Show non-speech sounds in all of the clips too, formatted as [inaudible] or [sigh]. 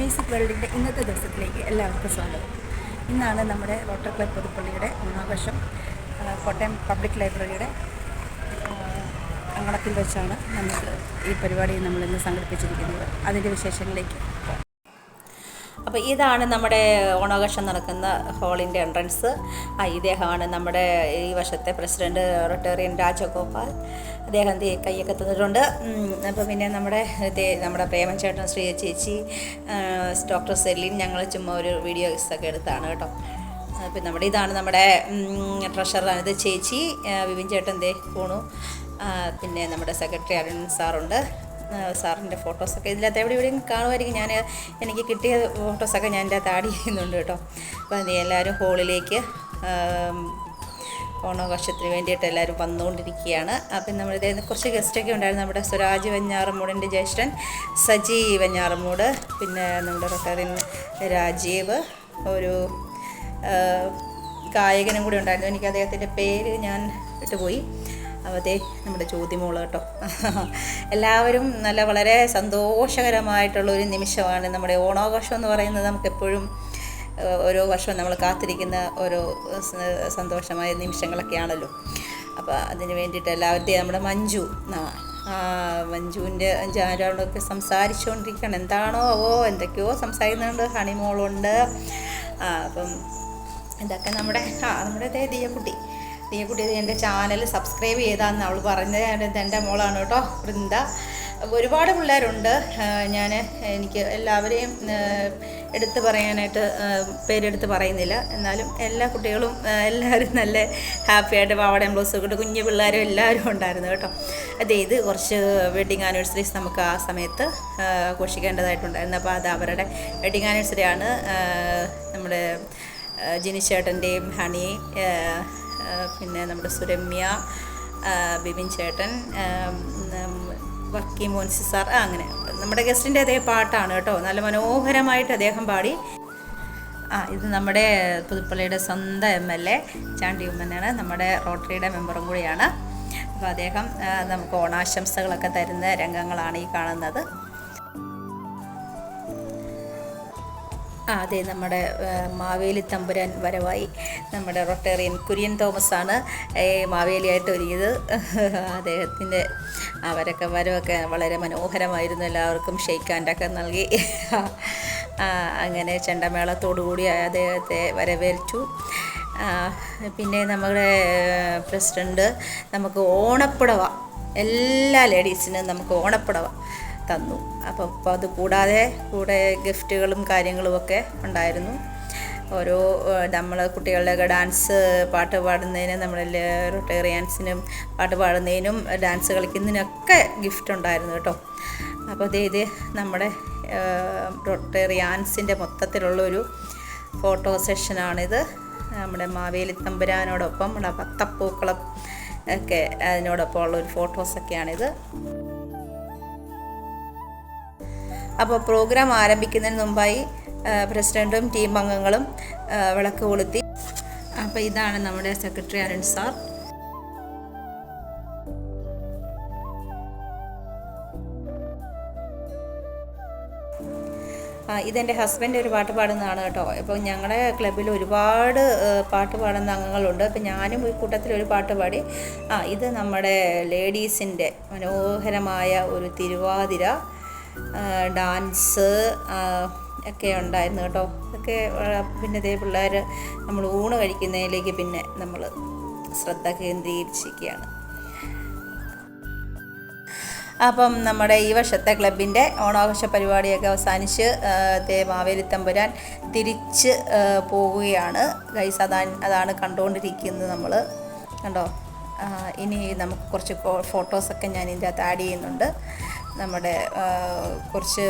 Music വേൾഡിന്റെ ഇന്നത്തെ ദിവസത്തിലേക്ക് എല്ലാവർക്കും സ്വാഗതം. ഇന്നാണ് നമ്മുടെ റോട്ടർ ക്ലബ് പുതുപ്പള്ളിയുടെ ഓണാഘോഷം കോട്ടയം പബ്ലിക് ലൈബ്രറിയുടെ അങ്കണത്തിൽ വെച്ചാണ് നമുക്ക് ഈ പരിപാടി നമ്മളിന്ന് സംഘടിപ്പിച്ചിരിക്കുന്നത്. അതിന്റെ വിശേഷങ്ങളിലേക്ക് അപ്പോൾ ഇതാണ് നമ്മുടെ ഓണാഘോഷം നടക്കുന്ന ഹോളിന്റെ എൻട്രൻസ്. ഇദ്ദേഹമാണ് നമ്മുടെ ഈ വർഷത്തെ പ്രസിഡന്റ് റിട്ടയറിയൻ രാജഗോപാൽ. അദ്ദേഹം കൈയൊക്കെ തന്നിട്ടുണ്ട്. അപ്പോൾ പിന്നെ നമ്മുടെ നമ്മുടെ പ്രേമൻ ചേട്ടൻ ശ്രീ ചേച്ചി ഡോക്ടർ സെല്ലിൻ ഞങ്ങൾ ചുമ്മാ ഒരു വീഡിയോസ് ഒക്കെ എടുത്താണ് കേട്ടോ. അപ്പം നമ്മുടെ ഇതാണ് നമ്മുടെ ട്രഷറാണ് ഇത് ചേച്ചി വിപിൻ ചേട്ടൻ ദേ പോണു. പിന്നെ നമ്മുടെ സെക്രട്ടറി അരുൺ സാറുണ്ട്. സാറിന്റെ ഫോട്ടോസൊക്കെ ഇതിനകത്ത് എവിടെ എവിടെയും കാണുമായിരിക്കും. ഞാൻ എനിക്ക് കിട്ടിയ ഫോട്ടോസൊക്കെ ഞാൻ അകത്ത് ആഡ് ചെയ്യുന്നുണ്ട് കേട്ടോ. അപ്പോൾ നീ എല്ലാവരും ഹോളിലേക്ക് ഓണാഘോഷത്തിന് വേണ്ടിയിട്ട് എല്ലാവരും വന്നുകൊണ്ടിരിക്കുകയാണ്. അപ്പം നമ്മൾ ഇതേ കുറച്ച് ഗസ്റ്റൊക്കെ ഉണ്ടായിരുന്നു. നമ്മുടെ സുരാജ് വെഞ്ഞാറമൂടിന്റെ ജ്യേഷ്ഠൻ സജി വെഞ്ഞാറമൂട് പിന്നെ നമ്മുടെ റൊട്ടറിൻ രാജീവ് ഒരു ഗായകനും കൂടി ഉണ്ടായിരുന്നു. എനിക്ക് അദ്ദേഹത്തിന്റെ പേര് ഞാൻ വിട്ടുപോയി അവതേ നമ്മുടെ ചോദ്യമോൾ കേട്ടോ. എല്ലാവരും നല്ല വളരെ സന്തോഷകരമായിട്ടുള്ള ഒരു നിമിഷമാണ് നമ്മുടെ ഓണാഘോഷം എന്ന് പറയുന്നത്. നമുക്ക് എപ്പോഴും ഓരോ വർഷവും നമ്മൾ കാത്തിരിക്കുന്ന ഓരോ സന്തോഷമായ നിമിഷങ്ങളൊക്കെയാണല്ലോ. അപ്പോൾ അതിന് വേണ്ടിയിട്ട് എല്ലാവരുടെയും നമ്മുടെ മഞ്ജു മഞ്ജുവിന്റെ ജാരോടൊക്കെ സംസാരിച്ചുകൊണ്ടിരിക്കുകയാണ് എന്താണോ അവോ എന്തൊക്കെയോ സംസാരിക്കുന്നുണ്ട് ഹണിമോളുണ്ട് അപ്പം ഇതൊക്കെ നമ്മുടെ ആ നമ്മുടെ ദേ ദിയക്കുട്ടി. ദിയക്കുട്ടി കുട്ടി എന്റെ ചാനൽ സബ്സ്ക്രൈബ് ചെയ്താന്ന് അവൾ പറഞ്ഞത്. എന്റെ മോളാണ് കേട്ടോ വൃന്ദ. ഒരുപാട് പിള്ളേരുണ്ട്. ഞാൻ എനിക്ക് എല്ലാവരെയും എടുത്തു പറയാനായിട്ട് പേരെടുത്ത് പറയുന്നില്ല. എന്നാലും എല്ലാ കുട്ടികളും എല്ലാവരും നല്ല ഹാപ്പി ആയിട്ട് പാവാടയും ബ്ലൗസ് ഒക്കെ കുഞ്ഞു പിള്ളേരും എല്ലാവരും ഉണ്ടായിരുന്നു കേട്ടോ. അതെ ഇത് കുറച്ച് വെഡിങ് ആനിവേഴ്സറീസ് നമുക്ക് ആ സമയത്ത് ഘോഷിക്കേണ്ടതായിട്ടുണ്ടായിരുന്നു. അപ്പോൾ അത് അവരുടെ വെഡിങ് ആനിവേഴ്സറി ആണ്. നമ്മുടെ ജിനിച്ചേട്ടന്റെയും ഹണി പിന്നെ നമ്മുടെ സുരമ്യ ബിബിൻ ചേട്ടൻ വക്കി മോൻസി സാർ അങ്ങനെ. നമ്മുടെ ഗസ്റ്റിന്റെ അതേ പാട്ടാണ് കേട്ടോ. നല്ല മനോഹരമായിട്ട് അദ്ദേഹം പാടി. ആ ഇത് നമ്മുടെ പുതുപ്പള്ളിയുടെ സ്വന്തം എം എൽ എ ചാണ്ടി ഉമ്മനാണ്. നമ്മുടെ റോട്ടറിയുടെ മെമ്പറും കൂടിയാണ്. അപ്പോൾ അദ്ദേഹം നമുക്ക് ഓണാശംസകളൊക്കെ തരുന്ന രംഗങ്ങളാണ് ഈ കാണുന്നത്. അതെ നമ്മുടെ മാവേലി തമ്പുരാൻ വരവായി. നമ്മുടെ റൊട്ടേറിയൻ കുര്യൻ തോമസ് ആണ് ഈ മാവേലിയായിട്ട് ഒരുങ്ങിയത്. [laughs] അദ്ദേഹത്തിന്റെ അവരൊക്കെ വരവൊക്കെ വളരെ മനോഹരമായിരുന്നു. എല്ലാവർക്കും ഷെയ്ക്ക് ഹാൻഡൊക്കെ നൽകി. [laughs] അങ്ങനെ ചെണ്ടമേളത്തോടുകൂടി അദ്ദേഹത്തെ വരവേൽച്ചു. പിന്നെ നമ്മുടെ പ്രസിഡന്റ് നമുക്ക് ഓണപ്പുടവ. എല്ലാ ലേഡീസിനും നമുക്ക് ഓണപ്പുടവ. തന്നു. അപ്പം അപ്പോൾ അത് കൂടാതെ കൂടെ ഗിഫ്റ്റുകളും കാര്യങ്ങളും ഒക്കെ ഉണ്ടായിരുന്നു. ഓരോ നമ്മൾ കുട്ടികളുടെയൊക്കെ ഡാൻസ് പാട്ട് പാടുന്നതിന് നമ്മളെ റൊട്ടേറിയൻസിനും പാട്ട് പാടുന്നതിനും ഡാൻസ് കളിക്കുന്നതിനൊക്കെ ഗിഫ്റ്റ് ഉണ്ടായിരുന്നു കേട്ടോ. അപ്പോൾ ദേ ഇത് നമ്മുടെ റൊട്ടേറിയാൻസിന്റെ മൊത്തത്തിലുള്ളൊരു ഫോട്ടോ സെഷനാണിത്. നമ്മുടെ മാവേലി തമ്പുരാനോടൊപ്പം നമ്മുടെ പത്തപ്പൂക്കളം ഒക്കെ അതിനോടൊപ്പം ഉള്ള ഒരു ഫോട്ടോസൊക്കെയാണിത്. അപ്പോൾ പ്രോഗ്രാം ആരംഭിക്കുന്നതിന് മുമ്പായി പ്രസിഡന്റും ടീം അംഗങ്ങളും വിളക്ക് കൊളുത്തി. അപ്പോൾ ഇതാണ് നമ്മുടെ സെക്രട്ടറി അരുൺ സാർ. ഇതെന്റെ ഹസ്ബൻഡ് ഒരു പാട്ട് പാടുന്നതാണ് കേട്ടോ. ഇപ്പോൾ ഞങ്ങളുടെ ക്ലബ്ബിൽ ഒരുപാട് പാട്ട് പാടുന്ന അംഗങ്ങളുണ്ട്. അപ്പോൾ ഞാനും ഈ കൂട്ടത്തിൽ ഒരു പാട്ട് പാടി. ആ ഇത് നമ്മുടെ ലേഡീസിന്റെ മനോഹരമായ ഒരു തിരുവാതിര. ഡാൻസ് ഒക്കെ ഉണ്ടായിരുന്നു കേട്ടോ. ഇതൊക്കെ പിന്നെ ഇതേ പിള്ളേർ നമ്മൾ ഊണ് കഴിക്കുന്നതിലേക്ക് പിന്നെ നമ്മൾ ശ്രദ്ധ കേന്ദ്രീകരിച്ചിരിക്കുകയാണ്. അപ്പം നമ്മുടെ ഈ വർഷത്തെ ക്ലബിന്റെ ഓണാഘോഷ പരിപാടിയൊക്കെ അവസാനിച്ച് ദേ മാവേലി തമ്പുരാൻ തിരിച്ച് പോവുകയാണ്. ഗൈസ് അതാണ് അതാണ് കണ്ടുകൊണ്ടിരിക്കുന്നത് നമ്മൾ കണ്ടോ? ഇനി നമുക്ക് കുറച്ച് ഫോട്ടോസൊക്കെ ഞാൻ ഇതിന്റെ അകത്ത് ആഡ് ചെയ്യുന്നുണ്ട്. നമ്മുടെ കുറച്ച് കുറച്ച്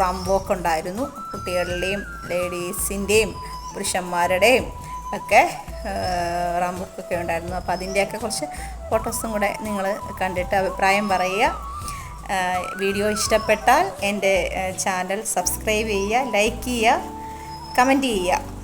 റംബോക്ക് ഉണ്ടായിരുന്നു. കുട്ടികളുടെയും ലേഡീസിന്റെയും പുരുഷന്മാരുടെയും ഒക്കെ റാംബുക്കൊക്കെ ഉണ്ടായിരുന്നു. അപ്പോൾ അതിന്റെയൊക്കെ കുറച്ച് ഫോട്ടോസും കൂടെ നിങ്ങൾ കണ്ടിട്ട് അഭിപ്രായം പറയുക. വീഡിയോ ഇഷ്ടപ്പെട്ടാൽ എന്റെ ചാനൽ സബ്സ്ക്രൈബ് ചെയ്യുക ലൈക്ക് ചെയ്യുക കമന്റ് ചെയ്യുക.